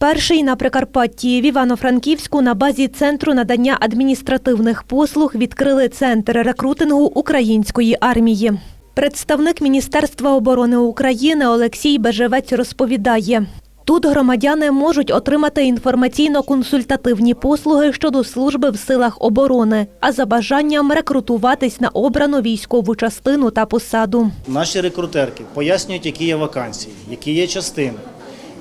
Перший на Прикарпатті в Івано-Франківську на базі центру надання адміністративних послуг відкрили центр рекрутингу української армії. Представник Міністерства оборони України Олексій Бежевець розповідає. Тут громадяни можуть отримати інформаційно-консультативні послуги щодо служби в силах оборони, а за бажанням рекрутуватись на обрану військову частину та посаду. Наші рекрутерки пояснюють, які є вакансії, які є частини,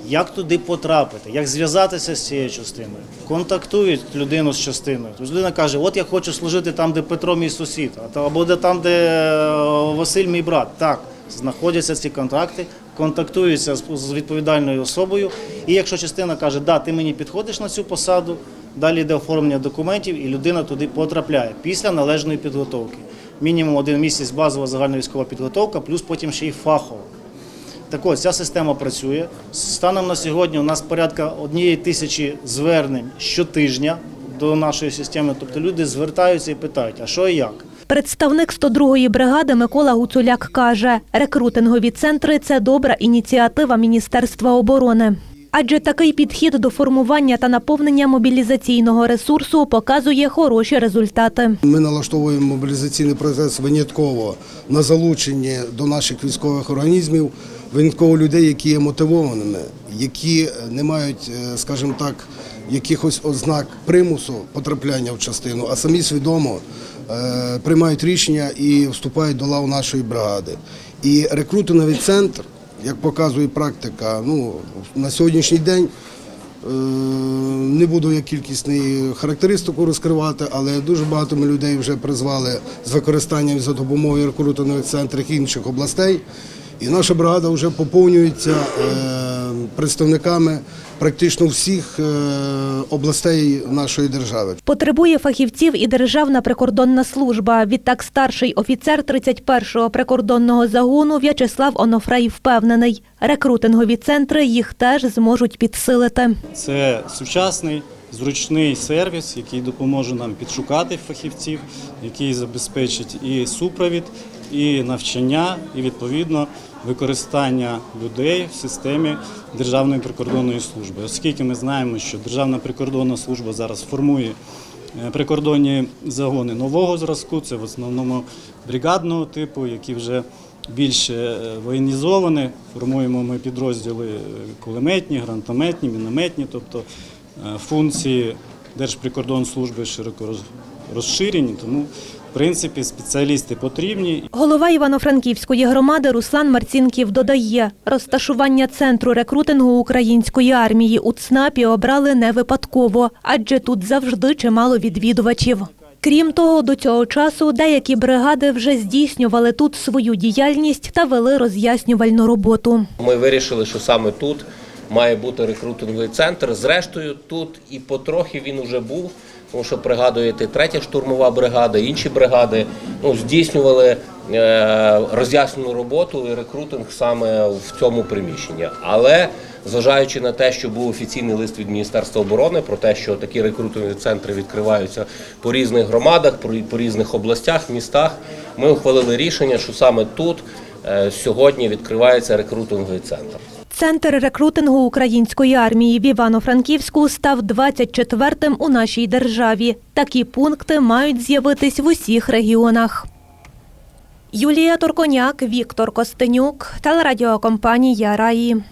як туди потрапити, як зв'язатися з цією частиною. Контактують людину з частиною. Тобто людина каже: От я хочу служити там, де Петро мій сусід, або де там, де е, Василь мій брат. Так, знаходяться ці контакти, контактуються з- відповідальною особою. І якщо частина каже, да, ти мені підходиш на цю посаду, далі йде оформлення документів, і людина туди потрапляє після належної підготовки. Мінімум один місяць базова загальновійськова підготовка, плюс потім ще й фахова. Так ось ця система працює. Станом на сьогодні у нас порядка однієї тисячі звернень щотижня до нашої системи. Тобто люди звертаються і питають, а що і як? Представник 102-ї бригади Микола Гуцуляк каже, рекрутингові центри це добра ініціатива Міністерства оборони. Адже такий підхід до формування та наповнення мобілізаційного ресурсу показує хороші результати. Ми налаштовуємо мобілізаційний процес винятково на залучення до наших військових організмів, винятково людей, які є мотивованими, які не мають, е, скажімо так, якихось ознак примусу потрапляння в частину, а самі свідомо е, приймають рішення і вступають до лав нашої бригади. І рекрутинговий центр, як показує практика, ну на сьогоднішній день. Е, Не буду я кількісний характеристику розкривати, але дуже багато ми людей вже призвали з використанням за допомогою рекрутингових центрів інших областей. І наша бригада вже поповнюється е, представниками практично всіх е, областей нашої держави. Потребує фахівців і Державна прикордонна служба. Відтак старший офіцер 31-го прикордонного загону В'ячеслав Онофрей впевнений, рекрутингові центри їх теж зможуть підсилити. Це сучасний, зручний сервіс, який допоможе нам підшукати фахівців, який забезпечить і супровід, і навчання, і відповідно використання людей в системі Державної прикордонної служби. Оскільки ми знаємо, що Державна прикордонна служба зараз формує е, прикордонні загони нового зразку, це в основному бригадного типу, які вже більш е, воєнізовані. Формуємо ми підрозділи е, кулеметні, гранатометні, мінометні, тобто функції Держприкордонслужби широко роз- розширені, тому в принципі спеціалісти потрібні. Голова Івано-Франківської громади Руслан Марцінків додає, розташування центру рекрутингу української армії у ЦНАПі обрали не випадково, адже тут завжди чимало відвідувачів. Крім того, до цього часу деякі бригади вже здійснювали тут свою діяльність та вели роз'яснювальну роботу. Ми вирішили, що саме тут має бути рекрутинговий центр. Зрештою, тут і потрохи він уже був, тому що пригадуєте, третя штурмова бригада, інші бригади ну, здійснювали е, роз'яснену роботу і рекрутинг саме в цьому приміщенні. Але зважаючи на те, що був офіційний лист від Міністерства оборони про те, що такі рекрутингові центри відкриваються по різних громадах, по- різних областях, містах, ми ухвалили рішення, що саме тут е, сьогодні відкривається рекрутинговий центр. Центр рекрутингу української армії в Івано-Франківську став 24-м у нашій державі. Такі пункти мають з'явитись в усіх регіонах. Юлія Торконяк, Віктор Костенюк, телерадіокомпанія Раї.